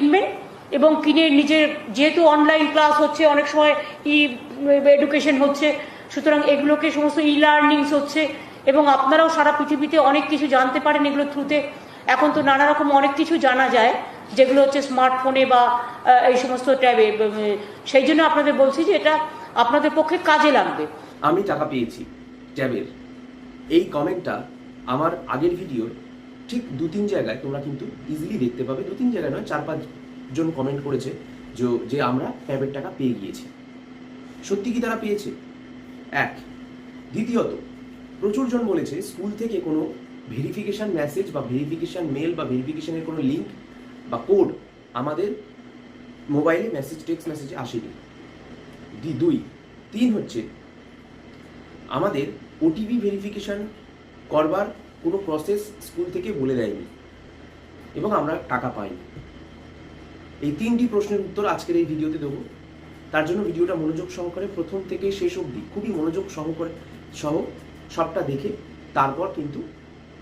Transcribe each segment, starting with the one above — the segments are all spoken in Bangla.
কিনবেন এবং কিনে নিজের, যেহেতু অনলাইন ক্লাস হচ্ছে, অনেক সময় ই এডুকেশন হচ্ছে, সুতরাং এগুলোকে সমস্ত ই লার্নিংস হচ্ছে, এবং আপনারাও সারা পৃথিবীতে অনেক কিছু জানতে পারেন এগুলোর থ্রুতে এখন তো নানা রকম অনেক কিছু জানা যায়, যেগুলো হচ্ছে স্মার্টফোনে বা এই সমস্ত ট্যাবে সেই জন্য আপনাদের বলছি যে এটা আপনাদের পক্ষে কাজে লাগবে। আমি টাকা পেয়েছি ট্যাবের এই কমেন্টটা আমার আগের ভিডিওর ঠিক দু তিন জায়গায় তোমরা কিন্তু ইজিলি দেখতে পাবে। দু তিন জায়গায় নয় চার পাঁচজন কমেন্ট করেছে যে যে আমরা ট্যাবের টাকা পেয়ে গিয়েছি। সত্যি কি তারা পেয়েছে? এক। দ্বিতীয়ত, প্রচুর জন বলেছে স্কুল থেকে কোনো ভেরিফিকেশান মেসেজ বা ভেরিফিকেশান মেল বা ভেরিফিকেশানের কোনো লিঙ্ক বা কোড আমাদের মোবাইলে মেসেজ টেক্সট মেসেজে আসেনি। দি দুই। তিন হচ্ছে, আমাদের ওটিপি ভেরিফিকেশান করবার কোনো প্রসেস স্কুল থেকে বলে দেয়নি এবং আমরা টাকা পাইনি। এই তিনটি প্রশ্নের উত্তর আজকের এই ভিডিওতে দেবো। তার জন্য ভিডিওটা মনোযোগ সহকারে প্রথম থেকে শেষ অবধি খুবই মনোযোগ সহকারে সহ সবটা দেখে তারপর কিন্তু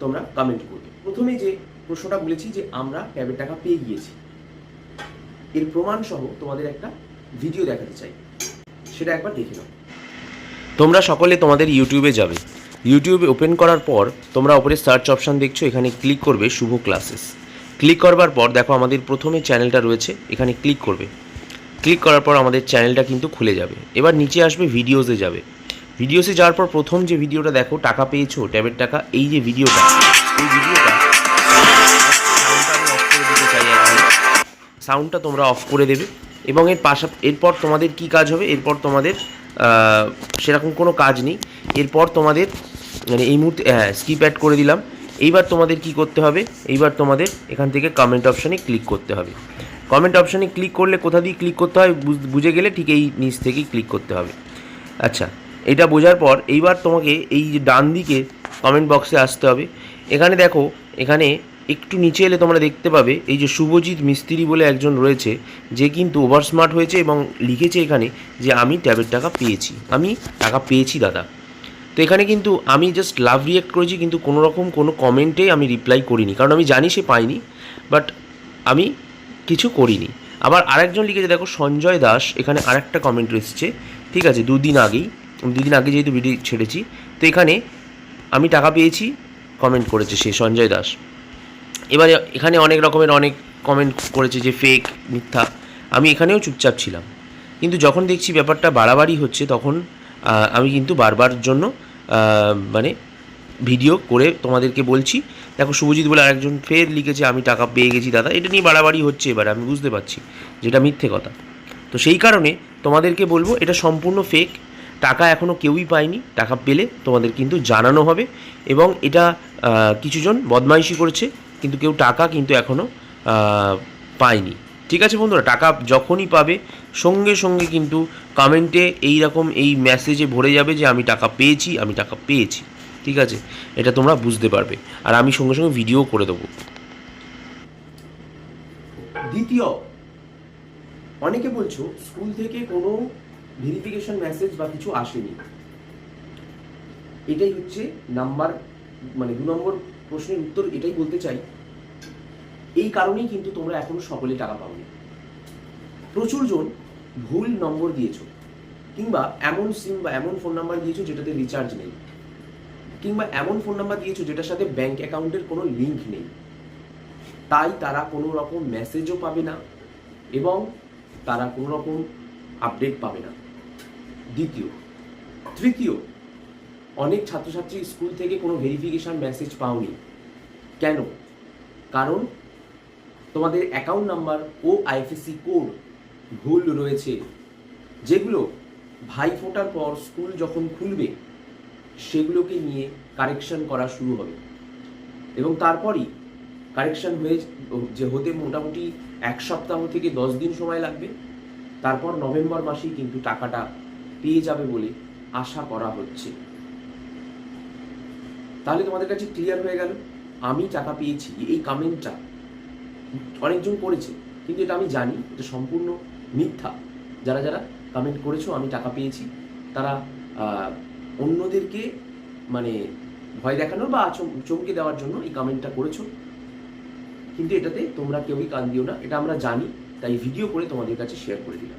তোমরা কমেন্ট করবে। প্রথমে যে প্রশ্নটা বলেছি যে আমরা ক্যাবের টাকা পেয়ে গিয়েছি। এর প্রমাণ সহ তোমাদের একটা ভিডিও দেখাতে চাই। সেটা একবার দেখে নাও। তোমরা সকলে তোমাদের ইউটিউবে যাবে। ইউটিউবে ওপেন করার পর তোমরা ওপরে সার্চ অপশান দেখছ, এখানে ক্লিক করবে শুভ ক্লাসেস ক্লিক করবার পর দেখো আমাদের প্রথমে চ্যানেলটা রয়েছে, এখানে ক্লিক করবে। ক্লিক করার পর আমাদের চ্যানেলটা কিন্তু খুলে যাবে। এবার নিচে আসবে ভিডিওসে যাবে। ভিডিওসে যাওয়ার পর প্রথম যে ভিডিওটা দেখো, টাকা পেয়েছ ট্যাবের টাকা, এই যে ভিডিওটা এই ভিডিওটা সাউন্ডটা তোমরা অফ করে দেবে। এবং এর পাশা, এরপর তোমাদের কি কাজ হবে? এরপর তোমাদের সেরকম কোনো কাজ নেই। এরপর তোমাদের মানে এই মুহূর্তে হ্যাঁ স্কিপ অ্যাড করে দিলাম। এইবার তোমাদের কি করতে হবে? এইবার তোমাদের এখান থেকে কমেন্ট অপশানে ক্লিক করতে হবে। কমেন্ট অপশানে ক্লিক করলে কোথা দিয়ে ক্লিক করতে হয় বুঝ- গেলে ঠিক এই নিচ থেকেই ক্লিক করতে হবে। আচ্ছা এটা বোঝার পর এইবার তোমাকে এই ডান দিকে কমেন্ট বক্সে আসতে হবে। এখানে দেখো, এখানে একটু নিচে এলে তোমরা দেখতে পাবে, এই যে শুভজিৎ মিস্ত্রি বলে একজন রয়েছে, যে কিন্তু ওভার স্মার্ট হয়েছে এবং লিখেছে এখানে যে আমি ট্যাবের টাকা পেয়েছি। আমি টাকা পেয়েছি, দাদা। তো এখানে কিন্তু আমি জাস্ট লাভ রিয়েক্ট করেছি, কিন্তু কোনো রকম কোনো কমেন্টে আমি রিপ্লাই করিনি। কারণ আমি জানি সে পাইনি বাট আমি কিছু করিনি। আবার আরেকজন লিখেছে, দেখো, সঞ্জয় দাস, এখানে আরেকটা কমেন্ট এসেছে, ঠিক আছে, দুদিন আগেই, দুদিন আগে যেহেতু ভিডিও ছেড়েছি, তো এখানে আমি টাকা পেয়েছি কমেন্ট করেছে সে, সঞ্জয় দাস। এবারে এখানে অনেক রকমের অনেক কমেন্ট করেছে যে ফেক মিথ্যা। আমি এখানেও চুপচাপ ছিলাম। কিন্তু যখন দেখছি ব্যাপারটা বাড়াবাড়ি হচ্ছে, তখন আমি কিন্তু বারবার জন্য মানে ভিডিও করে তোমাদেরকে বলছি, দেখো শুভজিৎ বলে আরেকজন ফের লিখেছে, আমি টাকা পেয়ে গেছি দাদা। এটা নিয়ে বাড়াবাড়ি হচ্ছে এবার, আমি বুঝতে পারছি যেটা মিথ্যে কথা। তো সেই কারণে তোমাদেরকে বলব, এটা সম্পূর্ণ ফেক টাকা এখনও কেউই পায়নি, টাকা পেলে তোমাদের কিন্তু জানানো হবে। এবং এটা কিছুজন বদমাইশি করেছে কিন্তু কেউ টাকা কিন্তু এখনও পায়নি। ঠিক আছে বন্ধুরা, টাকা যখনই পাবে, সঙ্গে সঙ্গে কিন্তু কমেন্টে এই রকম এই মেসেজে ভরে যাবে যে আমি টাকা পেয়েছি, আমি টাকা পেয়েছি। ঠিক আছে? এটা তোমরা বুঝতে পারবে। আর আমি সঙ্গে সঙ্গে ভিডিও করে দেবো। দ্বিতীয়, অনেকে বলছো স্কুল থেকে কোনো ভেরিফিকেশন মেসেজ বা কিছু আসেনি। এটাই হচ্ছে নাম্বার মানে দু নম্বর প্রশ্নের উত্তর এটাই বলতে চাই, এই কারণেই কিন্তু তোমরা এখনও সকলে টাকা পাওনি। প্রচুর জন ভুল নম্বর দিয়েছ, কিংবা এমন সিম বা এমন ফোন নাম্বার দিয়েছ যেটাতে রিচার্জ নেই, কিংবা এমন ফোন নাম্বার দিয়েছ যেটার সাথে ব্যাংক অ্যাকাউন্টের কোনো লিঙ্ক নেই। তাই তারা কোনো রকম মেসেজও পাবে না এবং তারা কোনো রকম আপডেট পাবে না। দ্বিতীয়, তৃতীয় অনেক ছাত্রছাত্রী স্কুল থেকে কোনো ভেরিফিকেশন মেসেজ পাওনি। কেন? কারণ তোমাদের অ্যাকাউন্ট নাম্বার ও আইএফএসসি কোড ভুল রয়েছে। যেগুলো ভাই ফোটার পর স্কুল যখন খুলবে, সেগুলোকে নিয়ে কারেকশন করা শুরু হবে। এবং তারপরই কারেকশন হয়ে যে হতে মোটামুটি এক সপ্তাহ থেকে দশ দিন সময় লাগবে, তারপর নভেম্বর মাসেই কিন্তু টাকাটা পেয়ে যাবে বলে আশা করা হচ্ছে। তাহলে তোমাদের কাছে ক্লিয়ার হয়ে গেল। আমি টাকা পেয়েছি, এই কমেন্টটা অনেকজন করেছে, কিন্তু এটা আমি জানি, এটা সম্পূর্ণ মিথ্যা। যারা যারা কমেন্ট করেছ, আমি টাকা পেয়েছি। তারা অন্যদেরকে মানে ভয় দেখানোর বা চম- চমকে দেওয়ার জন্য এই কামেন্টটা করেছ। কিন্তু এটাতে তোমরা কেউই কান দিও না, এটা আমরা জানি, তাই ভিডিও করে তোমাদের কাছে শেয়ার করে দিলাম।